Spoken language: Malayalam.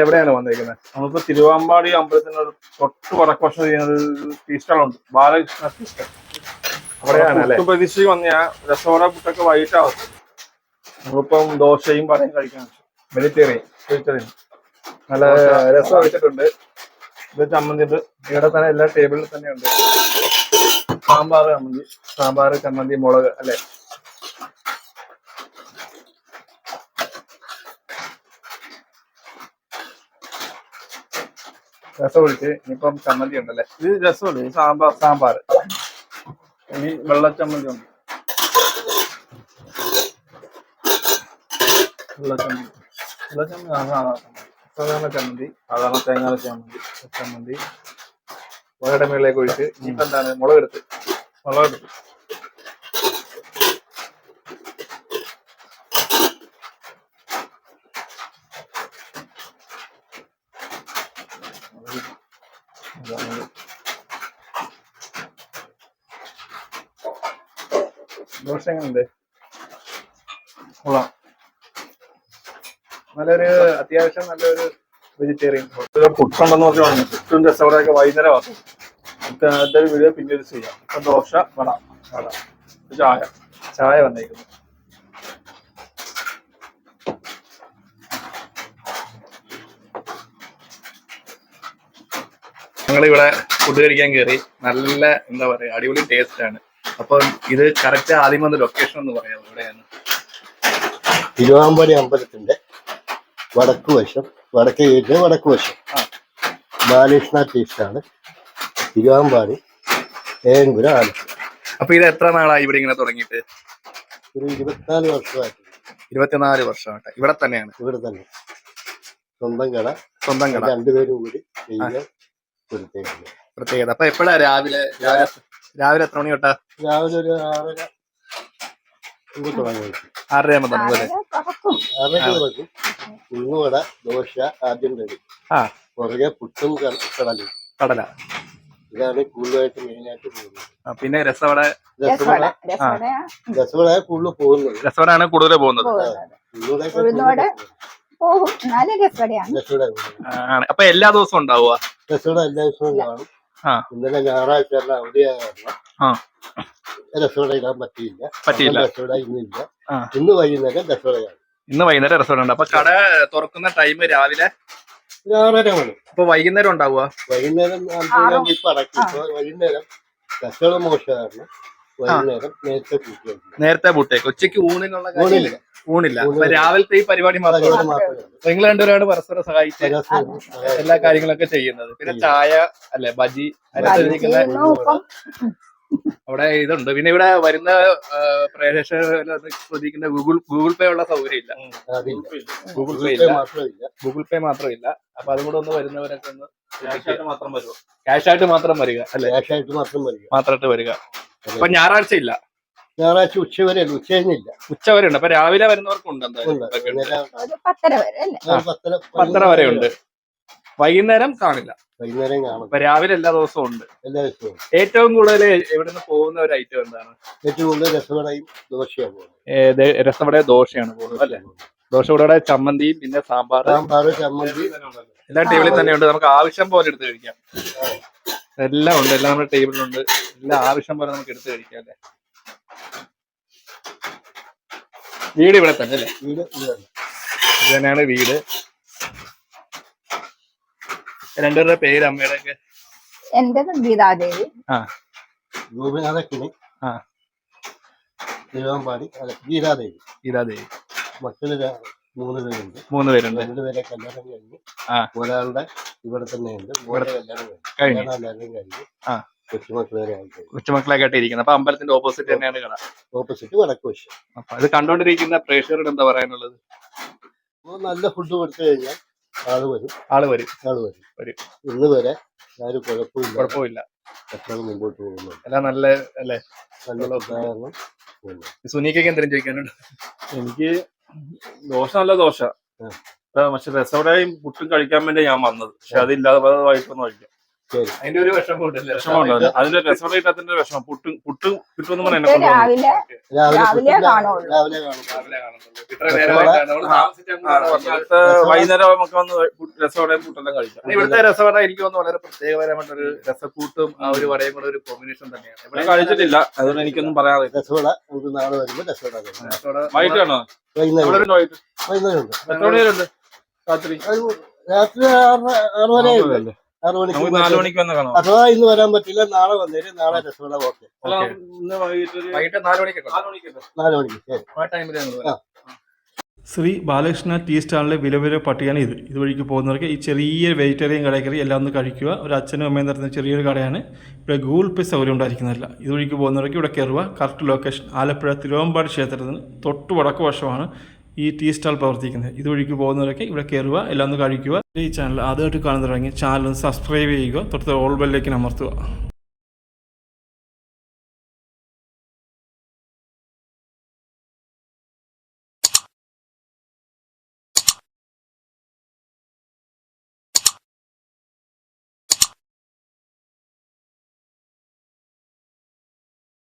എവിടെയാണ് വന്നിരിക്കുന്നത്? നമ്മളിപ്പോ തിരുവാമ്പാടി അമ്പലത്തിന് തൊട്ട് വടക്കുവശം ചെയ്യുന്നത് ടീ സ്റ്റാളുണ്ട് ബാലകൃഷ്ണ ടീ സ്റ്റാൾ അവിടെയാണ് പ്രതീക്ഷ വന്ന രസോട പുട്ടൊക്കെ വൈകിട്ടാവും. നമ്മളിപ്പം ദോശയും പടയും കഴിക്കാൻ വെജിറ്റേറിയൻ വെജിറ്റേറിയൻ നല്ല രസം വെച്ചിട്ടുണ്ട്. ഇത് ചമ്മന്തി ഉണ്ട്. ഇവിടെ തന്നെ എല്ലാ ടേബിളിൽ തന്നെ ഉണ്ട് സാമ്പാർ ചമ്മന്തി. സാമ്പാർ ചമ്മന്തി മുളക് അല്ലെ? രസം ഒഴിച്ച് ഇനിയിപ്പം ചമ്മന്തി ഉണ്ടല്ലേ? ഇത് രസമുണ്ട് സാമ്പാർ സാമ്പാർ. വെള്ള വെള്ളച്ചമ്മന്തി ഉണ്ട്. വെള്ളച്ചമ്മന്തി. വെള്ളച്ചമ്മന്തി. സാധാരണ ചമ്മന്തി സാധാരണ തേങ്ങാ ചമ്മന്തി ചമ്മന്തി. മുളയുടെ മേളിലേക്ക് ഒഴിച്ച് ഇനിയിപ്പം എന്താണ്? മുളക് എടുത്ത്. ദോശ എങ്ങനെയുണ്ട് കൊള്ളാം. നല്ലൊരു അത്യാവശ്യം നല്ലൊരു വെജിറ്റേറിയൻ ഫുഡ് പുട്ടുണ്ടെന്ന് പറഞ്ഞു പറഞ്ഞു പുട്ടും രസവടയൊക്കെ വൈകുന്നേരം ആക്കും നമുക്ക് അതിന്റെ വീഡിയോ പിന്നീട് ചെയ്യാം. ദോശ വട വട. ചായ. ചായ വന്നേക്കുന്നു. ഞങ്ങളിവിടെ ഫുഡ് കഴിക്കാൻ കയറി നല്ല എന്താ പറയാ അടിപൊളി ടേസ്റ്റ് ആണ്. അപ്പൊ ഇത് കറക്റ്റ് ആദ്യം വന്ന ലൊക്കേഷൻ എന്ന് പറയാം ഇവിടെയാണ് തിരുവാമ്പാടി അമ്പലത്തിന്റെ വടക്ക് വശം വടക്കേ ഗേറ്റിന് വടക്ക് വശം. ബാലകൃഷ്ണ ആണ്. തിരുവാമ്പാടി ഏങ്കുര ആലപ്പുഴ. അപ്പൊ ഇത് എത്ര നാളായി ഇവിടെ ഇങ്ങനെ തുടങ്ങിയിട്ട്? ഒരു ഇരുപത്തിനാല് വർഷമായിട്ട്. ഇരുപത്തിനാല് വർഷമായിട്ട്. ഇവിടെ തന്നെയാണ്. ഇവിടെ തന്നെ. സ്വന്തം കട. സ്വന്തം കട. രണ്ടുപേരും കൂടി പ്രത്യേകത. അപ്പൊ എപ്പോഴാ രാവിലെ രാവിലെ എത്ര മണി തൊട്ടാ? രാവിലെ ഒരു ആറര ആകുമ്പോ തുടങ്ങും ഉള്ളുവട ദോശ ആദ്യം റെഡി ആ. പുറകെ പുട്ടും കടലും. കടല. ഇതാണ് കൂടുതലായിട്ട് മെയിനായിട്ട് പോകുന്നത്. ആ, പിന്നെ രസവട രസവട രസവട രസവട കൂടുതൽ പോകുന്നത്. രസവടാണ് കൂടുതൽ പോകുന്നത്. കൂടുതൽ പോകും. അപ്പൊ എല്ലാ ദിവസവും ഉണ്ടാവുക രസവട എല്ലാ ദിവസവും കാണും. ആ. ഇന്നലെ ഞായറാഴ്ച എല്ലാം അവധിയായ കാരണം ആ ഇടാൻ പറ്റിയില്ല. പറ്റിയില്ല. രസവട ഇന്നില്ല. ആ. ഇന്ന് വൈകുന്നേരം രസവടയാണ് ഇന്ന് വൈകുന്നേരം രസവട ഉണ്ട് അപ്പൊ കട തുറക്കുന്ന ടൈം രാവിലെ ഒരു ആറര മണി. അപ്പൊ വൈകുന്നേരം ഉണ്ടാവുക? വൈകുന്നേരം ഇപ്പൊ ഇപ്പൊ വൈകുന്നേരം രസവട മോശം കാരണം നേരത്തെ പൂട്ടേക്ക് ഉച്ചയ്ക്ക് ഊണിനുള്ള കാര്യം ഊണില്ല. അപ്പൊ രാവിലത്തെ ഈ പരിപാടി മാത്രമേ നിങ്ങൾ രണ്ടുപേരാണ് പരസ്പരം സഹായിച്ച് എല്ലാ കാര്യങ്ങളൊക്കെ ചെയ്യുന്നത്. പിന്നെ. ചായ അല്ലെ ബജി അവിടെ ഇതുണ്ട്. പിന്നെ ഇവിടെ വരുന്ന പ്രേക്ഷകർ ശ്രദ്ധിക്കുന്ന ഗൂഗിൾ ഗൂഗിൾ പേ ഉള്ള സൗകര്യം ഇല്ല. ഗൂഗിൾ പേ ഗൂഗിൾ ഇല്ല. പേ മാത്രമില്ല ഗൂഗിൾ പേ മാത്രമില്ല അപ്പൊ അതും കൂടെ ഒന്ന് വരുന്നവരൊക്കെ ഒന്ന് ക്യാഷ് ആയിട്ട് മാത്രം വരിക അല്ലെ? ക്യാഷ് ആയിട്ട് മാത്രം വരിക. മാത്രമായിട്ട് വരിക. അപ്പൊ ഞായറാഴ്ച ഇല്ല. ഞായറാഴ്ച ഉച്ച വരെ ഉച്ച കഴിഞ്ഞില്ല. ഉച്ച വരെ ഉണ്ട്. അപ്പൊ രാവിലെ വരുന്നവർക്കുണ്ട്. പത്തര വരെ ഉണ്ട്. വൈകുന്നേരം കാണില്ല. വൈകുന്നേരം കാണും. അപ്പൊ രാവിലെ എല്ലാ ദിവസവും ഉണ്ട്. എല്ലാ ദിവസവും ഏറ്റവും കൂടുതൽ എവിടുന്ന് പോകുന്ന ഒരു ഐറ്റം എന്താണ്? ഏറ്റവും കൂടുതൽ രസവടയും ദോശയാണ് പോകുന്നത് ഏ, ദേ- രസവട ദോശയാണ് പോകുന്നത് അല്ലെ? ദോശ കൂടെ ചമ്മന്തിയും പിന്നെ സാമ്പാർ. സാമ്പാർ ചമ്മന്തി. എല്ലാം ടേബിളിൽ തന്നെ ഉണ്ട്. നമുക്ക് ആവശ്യം പോലെ എടുത്ത് കഴിക്കാം. എല്ലാം ഉണ്ട്. എല്ലാം നമ്മുടെ ടേബിളിലുണ്ട്. എല്ലാം ആവശ്യം പോലെ നമുക്ക് എടുത്തു കഴിക്കാം അല്ലേ? വീട് ഇവിടെ തന്നെ അല്ലേ? വീട് ഇതാണ് ഇത് തന്നെയാണ് വീട്. രണ്ടുപേരുടെ പേര് അമ്മയുടെ ഒക്കെ എന്റെ ഗീതാദേവി ആ. ഗോപിനാഥക്കിന് ആ. തിരുവാമ്പാടി അല്ല ഗീതാദേവി ഗീതാദേവി മക്കൾ മൂന്ന് പേരുണ്ട്. മൂന്ന് പേരുണ്ട്. രണ്ടുപേരെ കല്യാണം കഴിഞ്ഞു. ആ. ഒരാളുടെ ഇവിടെ തന്നെയുണ്ട്. ഉണ്ട് കല്യാണം കഴിഞ്ഞു. കഴിഞ്ഞു. കല്യാണം എല്ലാവരും കഴിഞ്ഞു. ആ. കൊച്ചുമക്കളൊക്കെ ഇരിക്കുന്നത് അപ്പൊ അമ്പലത്തിന്റെ ഓപ്പോസിറ്റ് തന്നെയാണ് കട. ഓപ്പോസിറ്റ് വടക്ക് വശം. അപ്പൊ അത് കണ്ടോണ്ടിരിക്കുന്ന പ്രേക്ഷകരോട് എന്താ പറയാനുള്ളത്? നല്ല ഫുഡ് കൊടുത്തു കഴിഞ്ഞാൽ ആൾ വരും. ആൾ വരും. ആൾ വരും. വരും. ഇന്ന് വരെ ആരും കുഴപ്പമില്ല. കുഴപ്പമില്ല. എത്ര മുമ്പോട്ട് പോകുന്നു എല്ലാം നല്ല അല്ലേ? നല്ല പോകുന്നു സുനിക്കൊക്കെ എന്തെങ്കിലും ചോദിക്കാനുണ്ട്? എനിക്ക് ദോശ നല്ല ദോശ. പക്ഷെ രസവടയും പുട്ടും കഴിക്കാൻ വേണ്ടി ഞാൻ വന്നത്. പക്ഷെ അതില്ലാതെ വേറെ വൈകിട്ടൊന്നും കഴിക്കാം അതിന്റെ ഒരു വിഷമമുണ്ട്. അതിന്റെ രസം വിഷമം. പുട്ടും പുട്ടും കിട്ടുമെന്ന് കൊണ്ടുവന്നു രാവിലെ രാവിലെ വൈകുന്നേരം നമുക്ക് വന്ന് രസവടയും പുട്ടെല്ലാം കഴിക്കാം. ഇവിടുത്തെ രസവട എനിക്ക് തോന്നുന്നു വളരെ പ്രത്യേകപരമായിട്ട് ഒരു രസക്കൂട്ടും ആ ഒരു വടയും കൂടെ ഒരു കോമ്പിനേഷൻ തന്നെയാണ്. ഇവിടെ കഴിച്ചിട്ടില്ല. അതുകൊണ്ട് എനിക്കൊന്നും പറയാറില്ല രസവട നമുക്ക് നാളെ വരുമ്പോ രസവട തരും. രസവട വൈകിട്ട് കാണോ വൈകുന്നേരം. വൈകുന്നേരം രാത്രി? രാത്രി ആറ് ആറ് വരെ? ആറ് മണിക്ക് നമുക്ക് നാലു മണിക്ക് വന്ന് കാണാം. അഥവാ ഇന്ന് വരാൻ പറ്റില്ല നാളെ വന്നേരും നാളെ രസമുള്ള ഓക്കെ അല്ല, ഇന്ന് വൈകിട്ട് ഒരു വൈകിട്ട് നാല് മണിക്കൊക്കെ നാല് മണിക്ക് നാല് മണിക്ക് ശരി. ആ ആ. ശ്രീ ബാലകൃഷ്ണ ടീ സ്റ്റാളിലെ വില വില പട്ടികയാണ് ഇത്. ഇതുവഴിക്ക് പോകുന്നവർക്ക് ഈ ചെറിയ വെജിറ്റേറിയൻ കടയിൽ കയറി എല്ലാം ഒന്ന് കഴിക്കുക. ഒരു അച്ഛനും അമ്മയും നടത്തുന്ന ചെറിയൊരു കടയാണ്. ഇവിടെ ഗൂഗിൾ പേ സൗകര്യം ഉണ്ടായിരിക്കുന്നില്ല ഇതുവഴിക്ക് പോകുന്നവർക്ക് ഇവിടെ കയറുക. കറക്റ്റ് ലൊക്കേഷൻ ആലപ്പുഴ തിരുവമ്പാടി ക്ഷേത്രത്തിന് തൊട്ട് വടക്ക് വശമാണ്. ഈ ടീ സ്റ്റാൾ പ്രവർത്തിക്കുന്നത്. ഇതുവഴിക്ക് പോകുന്നവരൊക്കെ ഇവിടെ കയറുക എല്ലാം ഒന്ന് കഴിക്കുക. ഈ ചാനൽ ആദ്യമായിട്ട് കാണുന്നിറങ്ങി ചാനൽ സബ്സ്ക്രൈബ് ചെയ്യുക. തൊട്ട് ഓൾ ബെല്ലിലേക്ക് അമർത്തുക.